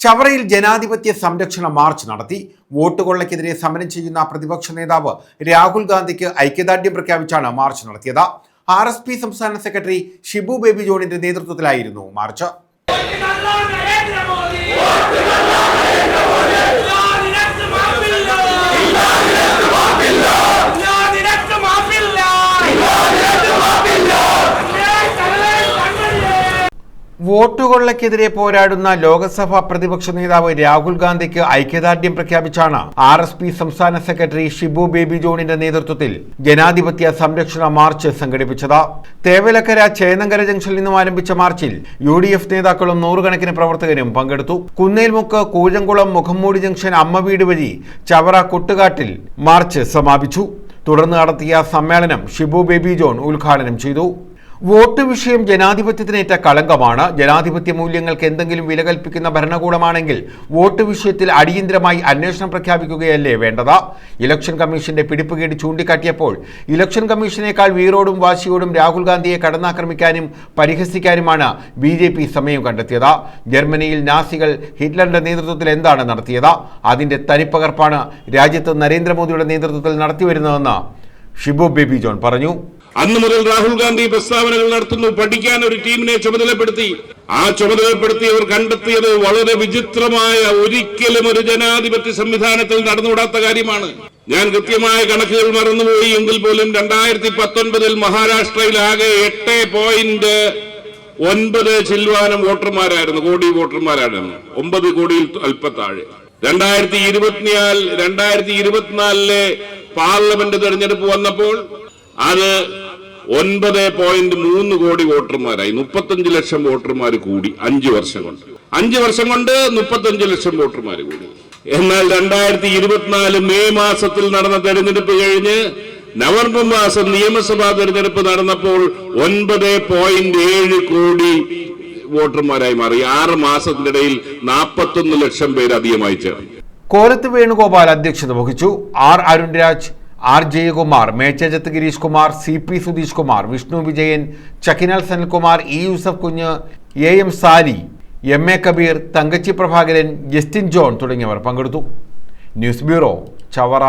ചവറയിൽ ജനാധിപത്യ സംരക്ഷണ മാർച്ച് നടത്തി. വോട്ട് കൊള്ളയ്ക്കെതിരെ സമരം ചെയ്യുന്ന പ്രതിപക്ഷ നേതാവ് രാഹുൽ ഗാന്ധിക്ക് ഐക്യദാർഢ്യം പ്രഖ്യാപിച്ചാണ് മാർച്ച് നടത്തിയത്. ആർ സംസ്ഥാന സെക്രട്ടറി ഷിബു ബേബി ജോണിന്റെ നേതൃത്വത്തിലായിരുന്നു മാർച്ച്. വോട്ട് കൊള്ളയ്ക്കെതിരെ പോരാടുന്ന ലോക്സഭാ പ്രതിപക്ഷ നേതാവ് രാഹുൽ ഗാന്ധിക്ക് ഐക്യദാർഢ്യം പ്രഖ്യാപിച്ചാണ് ആർ എസ് പി സംസ്ഥാന സെക്രട്ടറി ഷിബു ബേബി ജോണിന്റെ നേതൃത്വത്തിൽ ജനാധിപത്യ സംരക്ഷണ മാർച്ച് സംഘടിപ്പിച്ചത്. തേവലക്കര ചേന്നങ്കര ജംഗ്ഷനിൽ നിന്നും ആരംഭിച്ച മാർച്ചിൽ യു ഡി എഫ് നേതാക്കളും നൂറുകണക്കിന് പ്രവർത്തകരും പങ്കെടുത്തു. കുന്നേൽമുക്ക് കൂഴംകുളം മുഖംമൂടി ജംഗ്ഷൻ അമ്മവീട് വഴി ചവറ കൊട്ടുകാട്ടിൽ മാർച്ച് സമാപിച്ചു. തുടർന്ന് നടത്തിയ സമ്മേളനം ഷിബു ബേബി ജോൺ ഉദ്ഘാടനം ചെയ്തു. വോട്ട് വിഷയം ജനാധിപത്യത്തിനേറ്റ കളങ്കമാണ്. ജനാധിപത്യ മൂല്യങ്ങൾക്ക് എന്തെങ്കിലും വില കൽപ്പിക്കുന്ന ഭരണകൂടമാണെങ്കിൽ വോട്ട് വിഷയത്തിൽ അടിയന്തരമായി അന്വേഷണം പ്രഖ്യാപിക്കുകയല്ലേ വേണ്ടത്? ഇലക്ഷൻ കമ്മീഷന്റെ പിടിപ്പുകേട് ചൂണ്ടിക്കാട്ടിയപ്പോൾ ഇലക്ഷൻ കമ്മീഷനേക്കാൾ വീറോടും വാശിയോടും രാഹുൽ ഗാന്ധിയെ കടന്നാക്രമിക്കാനും പരിഹസിക്കാനുമാണ് ബി ജെ പി സമയം കണ്ടെത്തിയത്. ജർമ്മനിയിൽ നാസികൾ ഹിറ്റ്ലറിന്റെ നേതൃത്വത്തിൽ എന്താണ് നടത്തിയത്? അതിന്റെ തനിപ്പകർപ്പാണ് രാജ്യത്ത് നരേന്ദ്രമോദിയുടെ നേതൃത്വത്തിൽ നടത്തിവരുന്നതെന്ന് ഷിബു ബേബി ജോൺ പറഞ്ഞു. അന്ന് മുതൽ രാഹുൽ ഗാന്ധി പ്രസ്താവനകൾ നടത്തുന്നു പഠിക്കാൻ ഒരു ടീമിനെ ചുമതലപ്പെടുത്തി. ആ ചുമതലപ്പെടുത്തി അവർ കണ്ടെത്തിയത് വളരെ വിചിത്രമായ ഒരിക്കലും ഒരു ജനാധിപത്യ സംവിധാനത്തിൽ നടന്നുകൂടാത്ത കാര്യമാണ്. ഞാൻ കൃത്യമായ കണക്കുകൾ മറന്നുപോയി എങ്കിൽ പോലും രണ്ടായിരത്തി പത്തൊൻപതിൽ മഹാരാഷ്ട്രയിൽ ആകെ എട്ട് പോയിന്റ് ഒൻപത് ചില്ലുവാനം വോട്ടർമാരായിരുന്നു കോടി വോട്ടർമാരായിരുന്നു. ഒമ്പത് കോടിയിൽ അല്പത്താഴെ. രണ്ടായിരത്തി ഇരുപത്തിനാല് രണ്ടായിരത്തി ഇരുപത്തിനാലിലെ പാർലമെന്റ് തെരഞ്ഞെടുപ്പ് വന്നപ്പോൾ അത് ഒൻപത് പോയിന്റ് മൂന്ന് കോടി വോട്ടർമാരായി. മുപ്പത്തഞ്ച് ലക്ഷം വോട്ടർമാർ കൂടി അഞ്ചു വർഷം കൊണ്ട്. അഞ്ചു വർഷം കൊണ്ട് മുപ്പത്തഞ്ച് ലക്ഷം വോട്ടർമാർ കൂടി. എന്നാൽ രണ്ടായിരത്തി ഇരുപത്തിനാല് മെയ് മാസത്തിൽ നടന്ന തെരഞ്ഞെടുപ്പ് കഴിഞ്ഞ് നവംബർ മാസം നിയമസഭാ തെരഞ്ഞെടുപ്പ് നടന്നപ്പോൾ ഒൻപത് പോയിന്റ് ഏഴ് കോടി വോട്ടർമാരായി മാറി. ആറ് മാസത്തിനിടയിൽ നാൽപ്പത്തൊന്ന് ലക്ഷം പേര് അധികമായി ചേർന്നു. കോലത്ത് വേണുഗോപാൽ അധ്യക്ഷത വഹിച്ചു. R Arunraj R Jayakumar മേച്ചജത്ത് Girish Kumar C P Sudheesh Kumar Vishnu Vijayan Chakkinal Sanalkumar E Yusuf Kunju A M Sali M A Kabeer Thankachi Prabhakaran Justin John തുടങ്ങിയവർ പങ്കെടുത്തു. News bureau Chavara.